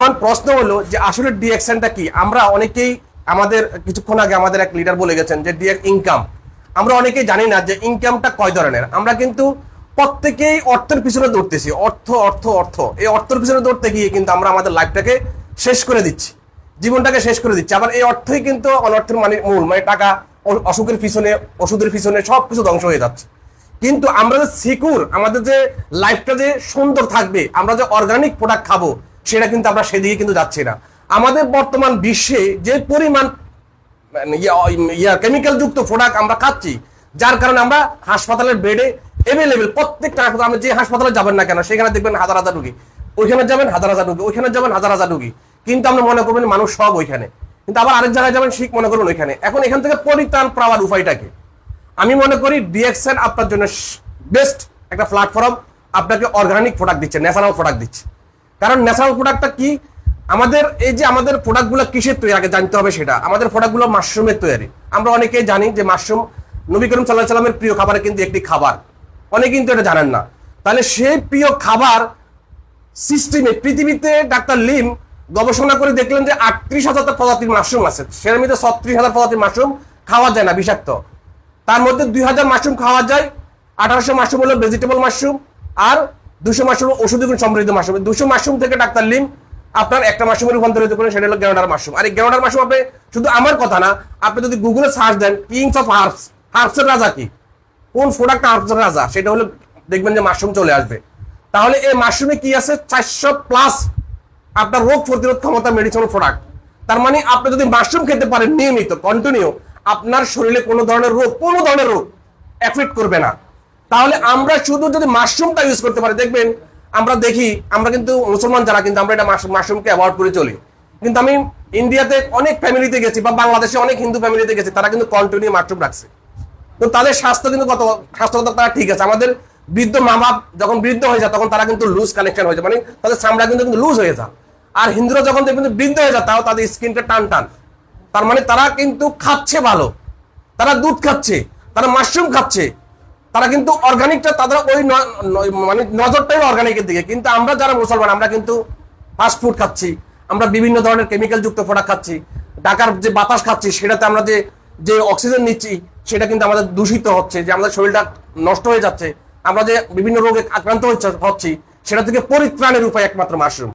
এখন প্রশ্ন হলো যে আসলে ডিএকশনটা কি? আমরা অনেকেই আমাদের কিছুক্ষণ আগে আমাদের এক লিডার বলে গেছেন যে ডিএক ইনকাম। আমরা অনেকেই জানি না যে ইনকামটা কয় ধরনের। আমরা কিন্তু প্রত্যেকেই অর্থের পিছনে দৌড়তেছি। অর্থ অর্থ অর্থ। এই অর্থের পিছনে দৌড়তে গিয়ে কিন্তু আমরা আমাদের লাইফটাকে শেষ করে দিচ্ছি। জীবনটাকে শেষ করে দিচ্ছি। আবার এই অর্থই কিন্তু অনর্থের মানে মূল মানে টাকা অসুখের পিছনে, ওষুধের পিছনে সব কিছু ধ্বংস হয়ে যাচ্ছে। কিন্তু আমরা যে সিকিউর আমাদের যে লাইফটা যে সুন্দর থাকবে, আমরা যে অর্গানিক প্রোডাক্ট খাব সেটা কিন্তু আমরা সেদিকে কিন্তু যাচ্ছি না। আমাদের বর্তমান বিশ্বে যে পরিমাণ কেমিক্যাল যুক্ত প্রোডাক্ট আমরা খাচ্ছি, যার কারণে আমরা হাসপাতালের বেডে এভেলেবেল প্রত্যেকটা হাসপাতাল যে হাসপাতালে যাবেন না কেন, সেখানে দেখবেন হাজার হাজার রুগী। ওইখানে যাবেন হাজার হাজার রুগী, ওইখানে যাবেন হাজার হাজার রুগী। কিন্তু আপনি মনে করবেন মানুষ সব ওইখানে। কিন্তু আবার আরেক জায়গায় যাবেন ঠিক মনে করুন ওইখানে। এখন এখান থেকে পরিত্রাণ পাওয়ার উপায়টাকে আমি মনে করি ডিএক্সএন আপনার জন্য বেস্ট একটা প্ল্যাটফর্ম আপনাকে অর্গানিক প্রোডাক্ট দিচ্ছে ন্যাচারাল প্রোডাক্ট দিচ্ছে। কারণ ন্যাচারাল প্রোডাক্টটা কি? আমাদের এই যে আমাদের প্রোডাক্টগুলো কিসের তৈরি? আগে জানতে হবে সেটা। আমাদের প্রোডাক্টগুলো মাশরুমের তৈরি। আমরা অনেকেই জানি যে মাশরুম নবী করিম সাল্লাহ সাল্লামের প্রিয় খাবার কিন্তু একটি খাবার। অনেকে কিন্তু এটা জানেন না। তাহলে সেই প্রিয় খাবার সিস্টেমে পৃথিবীতে ডাক্তার লিম গবেষণা করে দেখলেন যে আটত্রিশ হাজার প্রজাতির মাশরুম আছে। সেটার মধ্যে ছত্রিশ হাজার প্রজাতির মাশরুম খাওয়া যায় না, বিষাক্ত। তার মধ্যে দুই হাজার মাশরুম খাওয়া যায়, আঠারোশো মাশরুম হলো ভেজিটেবল মাশরুম আর দুশো মাশরুম ওষুধি গুণ সমৃদ্ধ মাশরুম। দুশো মাশরুম থেকে ডাক্তার লিম আপনার একটা মাশরুমে রূপান্তরিত করেন, সেটা হলো গ্যানোডার মাশরুম। আর এই গ্যানোডার মাশরুম আপনি, শুধু আমার কথা না, আপনি যদি গুগলে সার্চ দেন কিংস অফ হার্বস হার্বসের রাজা কি? কোন প্রোডাক্ট হার্বসের রাজা? সেটা হলো দেখবেন যে মাশরুম চলে আসবে। তাহলে এই মাশরুমে কি আছে? চারশো প্লাস আপনার রোগ প্রতিরোধ ক্ষমতা মেডিসিনাল প্রোডাক্ট তার মানে আপনি যদি মাশরুম খেতে পারেন, নিয়মিত কন্টিনিউ আপনার শরীরে কোনো ধরনের রোগ, কোনো ধরনের রোগ এফেক্ট করবে না। তাহলে আমরা শুধু যদি মাশরুমটা ইউজ করতে পারি, দেখবেন আমরা দেখি, আমরা কিন্তু মুসলমান যারা কিন্তু আমরা এটা মাশরুম, মাশরুমকে অ্যাভয়েড করে চলি। কিন্তু আমি ইন্ডিয়াতে অনেক ফ্যামিলিতে গেছি বা বাংলাদেশে অনেক হিন্দু ফ্যামিলিতে গেছি, তারা কিন্তু কন্টিনিউ মাশরুম রাখছে। তো তাদের স্বাস্থ্য কিন্তু কত স্বাস্থ্যগত তারা ঠিক আছে? আমাদের বৃদ্ধ মা বাপ যখন বৃদ্ধ হয়ে যায়, তখন তারা কিন্তু লুজ কানেকশন হয়ে যায়। মানে তাদের চামড়া কিন্তু কিন্তু লুজ হয়ে যায়। আর হিন্দুরা যখন যে বৃদ্ধ হয়ে যায়, তাও তাদের স্কিনটা টান টান। তার মানে তারা কিন্তু খাচ্ছে ভালো। তারা দুধ খাচ্ছে, তারা মাশরুম খাচ্ছে। তারা কিন্তু অর্গানিকটা তাদের ওই মানে নজরটাই অর্গানিকের দিকে। কিন্তু আমরা যারা মুসলমান, আমরা কিন্তু ফাস্ট ফুড খাচ্ছি, আমরা বিভিন্ন ধরনের কেমিক্যাল যুক্ত প্রোডাক্ট খাচ্ছি, ঢাকার যে বাতাস খাচ্ছি, সেটাতে আমরা যে যে অক্সিজেন নিচ্ছি, সেটা কিন্তু আমাদের দূষিত হচ্ছে, যে আমাদের শরীরটা নষ্ট হয়ে যাচ্ছে, আমরা যে বিভিন্ন রোগে আক্রান্ত হচ্ছি সেটা থেকে পরিত্রাণের উপায় একমাত্র মাশরুম